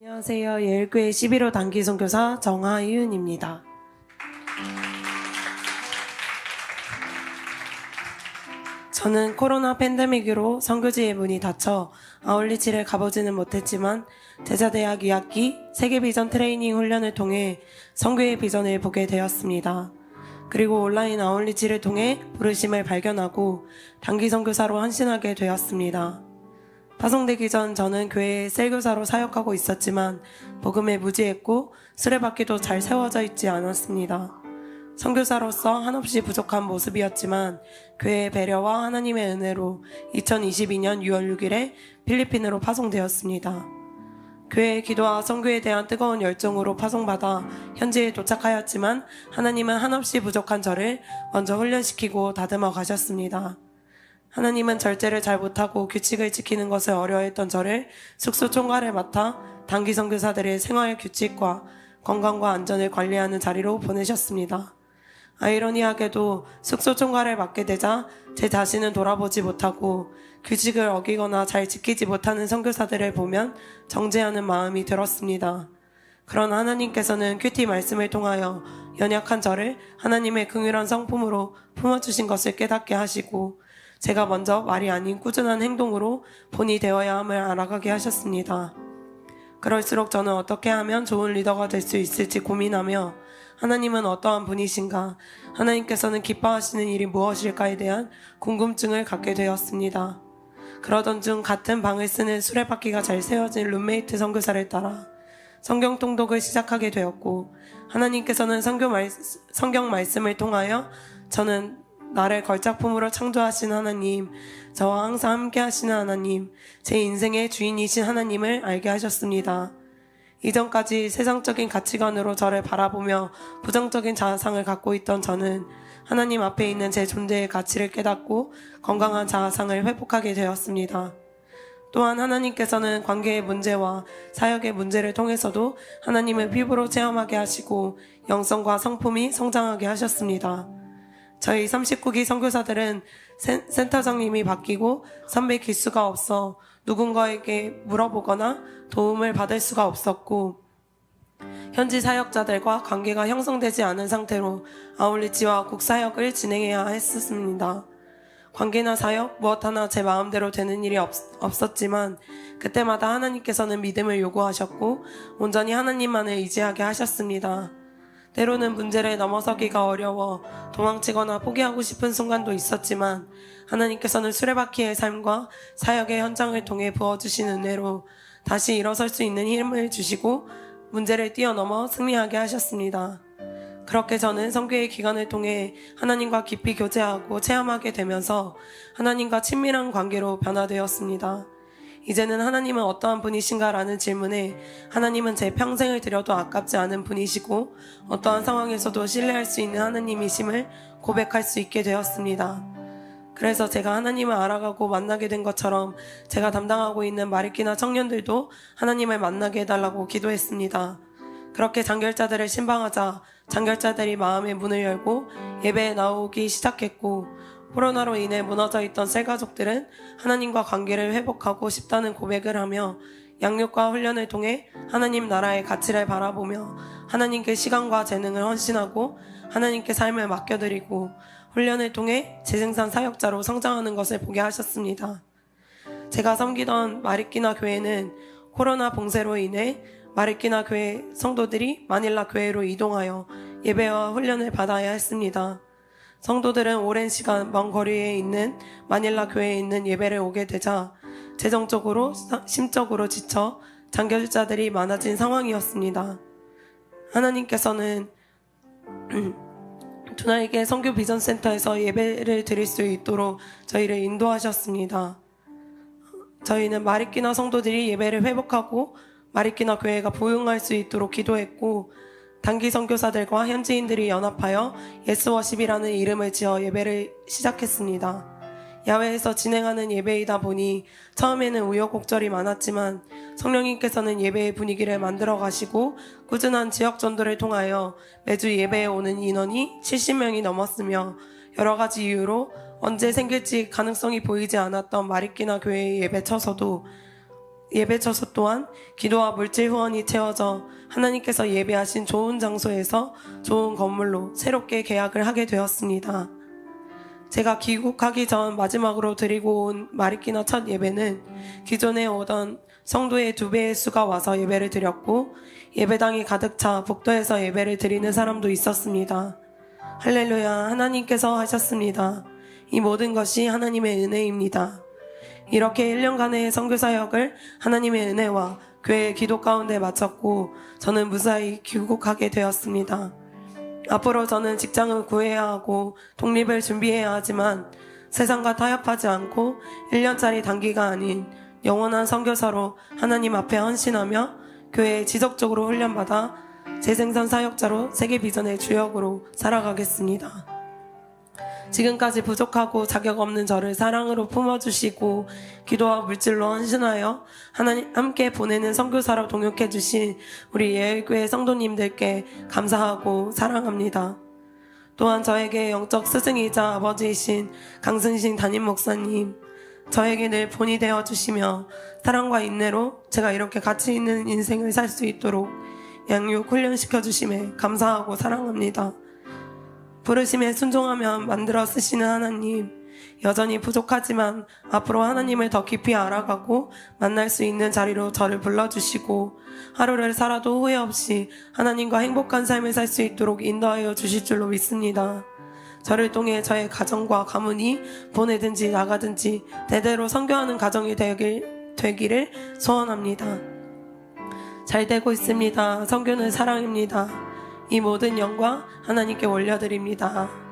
안녕하세요. 예일교회 11호 단기 선교사 정하윤입니다. 저는 코로나 팬데믹으로 선교지의 문이 닫혀 아울리치를 가보지는 못했지만 제자대학 2학기 세계 비전 트레이닝 훈련을 통해 선교의 비전을 보게 되었습니다. 그리고 온라인 아울리치를 통해 부르심을 발견하고 단기 선교사로 헌신하게 되었습니다. 파송되기 전 저는 교회에 셀교사로 사역하고 있었지만 복음에 무지했고 수레바퀴도 잘 세워져 있지 않았습니다. 선교사로서 한없이 부족한 모습이었지만 교회의 배려와 하나님의 은혜로 2022년 6월 6일에 필리핀으로 파송되었습니다. 교회의 기도와 선교에 대한 뜨거운 열정으로 파송받아 현지에 도착하였지만 하나님은 한없이 부족한 저를 먼저 훈련시키고 다듬어 가셨습니다. 하나님은 절제를 잘 못하고 규칙을 지키는 것을 어려워했던 저를 숙소 총괄을 맡아 단기 선교사들의 생활 규칙과 건강과 안전을 관리하는 자리로 보내셨습니다. 아이러니하게도 숙소 총괄을 맡게 되자 제 자신은 돌아보지 못하고 규칙을 어기거나 잘 지키지 못하는 선교사들을 보면 정죄하는 마음이 들었습니다. 그런 하나님께서는 큐티 말씀을 통하여 연약한 저를 하나님의 긍휼한 성품으로 품어주신 것을 깨닫게 하시고 제가 먼저 말이 아닌 꾸준한 행동으로 본이 되어야 함을 알아가게 하셨습니다. 그럴수록 저는 어떻게 하면 좋은 리더가 될 수 있을지 고민하며 하나님은 어떠한 분이신가, 하나님께서는 기뻐하시는 일이 무엇일까에 대한 궁금증을 갖게 되었습니다. 그러던 중 같은 방을 쓰는 수레바퀴가 잘 세워진 룸메이트 선교사를 따라 성경 통독을 시작하게 되었고 하나님께서는 성경, 말씀을 통하여 저는 나를 걸작품으로 창조하신 하나님, 저와 항상 함께 하시는 하나님, 제 인생의 주인이신 하나님을 알게 하셨습니다. 이전까지 세상적인 가치관으로 저를 바라보며 부정적인 자아상을 갖고 있던 저는 하나님 앞에 있는 제 존재의 가치를 깨닫고 건강한 자아상을 회복하게 되었습니다. 또한 하나님께서는 관계의 문제와 사역의 문제를 통해서도 하나님을 피부로 체험하게 하시고 영성과 성품이 성장하게 하셨습니다. 저희 39기 선교사들은 센- 센터장님이 바뀌고 선배 기수가 없어 누군가에게 물어보거나 도움을 받을 수가 없었고 현지 사역자들과 관계가 형성되지 않은 상태로 아울리치와 국사역을 진행해야 했었습니다. 관계나 사역 무엇 하나 제 마음대로 되는 일이 없, 없었지만 그때마다 하나님께서는 믿음을 요구하셨고 온전히 하나님만을 의지하게 하셨습니다. 때로는 문제를 넘어서기가 어려워 도망치거나 포기하고 싶은 순간도 있었지만 하나님께서는 수레바퀴의 삶과 사역의 현장을 통해 부어주신 은혜로 다시 일어설 수 있는 힘을 주시고 문제를 뛰어넘어 승리하게 하셨습니다. 그렇게 저는 성교의 기간을 통해 하나님과 깊이 교제하고 체험하게 되면서 하나님과 친밀한 관계로 변화되었습니다. 이제는 하나님은 어떠한 분이신가라는 질문에 하나님은 제 평생을 들여도 아깝지 않은 분이시고 어떠한 상황에서도 신뢰할 수 있는 하나님이심을 고백할 수 있게 되었습니다. 그래서 제가 하나님을 알아가고 만나게 된 것처럼 제가 담당하고 있는 마리키나 청년들도 하나님을 만나게 해달라고 기도했습니다. 그렇게 장결자들을 신방하자 장결자들이 마음의 문을 열고 예배에 나오기 시작했고 코로나로 인해 무너져 있던 셀가족들은 하나님과 관계를 회복하고 싶다는 고백을 하며 양육과 훈련을 통해 하나님 나라의 가치를 바라보며 하나님께 시간과 재능을 헌신하고 하나님께 삶을 맡겨드리고 훈련을 통해 재생산 사역자로 성장하는 것을 보게 하셨습니다. 제가 섬기던 마리끼나 교회는 코로나 봉쇄로 인해 마리끼나 교회 성도들이 마닐라 교회로 이동하여 예배와 훈련을 받아야 했습니다. 성도들은 오랜 시간 먼 거리에 있는 마닐라 교회에 있는 예배를 오게 되자 재정적으로 사- 심적으로 지쳐 장결자들이 많아진 상황이었습니다. 하나님께서는 두나에게 성교 비전 센터에서 예배를 드릴 수 있도록 저희를 인도하셨습니다. 저희는 마리끼나 성도들이 예배를 회복하고 마리끼나 교회가 부흥할 수 있도록 기도했고 단기 선교사들과 현지인들이 연합하여 예스워십이라는 이름을 지어 예배를 시작했습니다. 야외에서 진행하는 예배이다 보니 처음에는 우여곡절이 많았지만 성령님께서는 예배의 분위기를 만들어 가시고 꾸준한 지역 전도를 통하여 매주 예배에 오는 인원이 70명이 넘었으며 여러 가지 이유로 언제 생길지 가능성이 보이지 않았던 마리끼나 교회의 예배 쳐서도 예배 처소 또한 기도와 물질 후원이 채워져 하나님께서 예배하신 좋은 장소에서 좋은 건물로 새롭게 계약을 하게 되었습니다. 제가 귀국하기 전 마지막으로 드리고 온 마리키나 첫 예배는 기존에 오던 성도의 두 배의 수가 와서 예배를 드렸고 예배당이 가득 차 복도에서 예배를 드리는 사람도 있었습니다. 할렐루야 하나님께서 하셨습니다. 이 모든 것이 하나님의 은혜입니다. 이렇게 1년간의 선교사역을 하나님의 은혜와 교회의 기도 가운데 마쳤고 저는 무사히 귀국하게 되었습니다. 앞으로 저는 직장을 구해야 하고 독립을 준비해야 하지만 세상과 타협하지 않고 1년짜리 단기가 아닌 영원한 선교사로 하나님 앞에 헌신하며 교회에 지속적으로 훈련받아 재생산 사역자로 세계 비전의 주역으로 살아가겠습니다. 지금까지 부족하고 자격 없는 저를 사랑으로 품어주시고 기도와 물질로 헌신하여 하나님 함께 보내는 선교사로 동역해 주신 우리 예일교회 성도님들께 감사하고 사랑합니다. 또한 저에게 영적 스승이자 아버지이신 강승신 담임 목사님, 저에게 늘 본이 되어 주시며 사랑과 인내로 제가 이렇게 가치 있는 인생을 살 수 있도록 양육 훈련시켜 주심에 감사하고 사랑합니다. 부르심에 순종하면 만들어 쓰시는 하나님, 여전히 부족하지만 앞으로 하나님을 더 깊이 알아가고 만날 수 있는 자리로 저를 불러주시고 하루를 살아도 후회 없이 하나님과 행복한 삶을 살 수 있도록 인도하여 주실 줄로 믿습니다. 저를 통해 저의 가정과 가문이 보내든지 나가든지 대대로 선교하는 가정이 되길, 되기를 소원합니다. 잘 되고 있습니다. 선교는 사랑입니다. 이 모든 영광 하나님께 올려드립니다.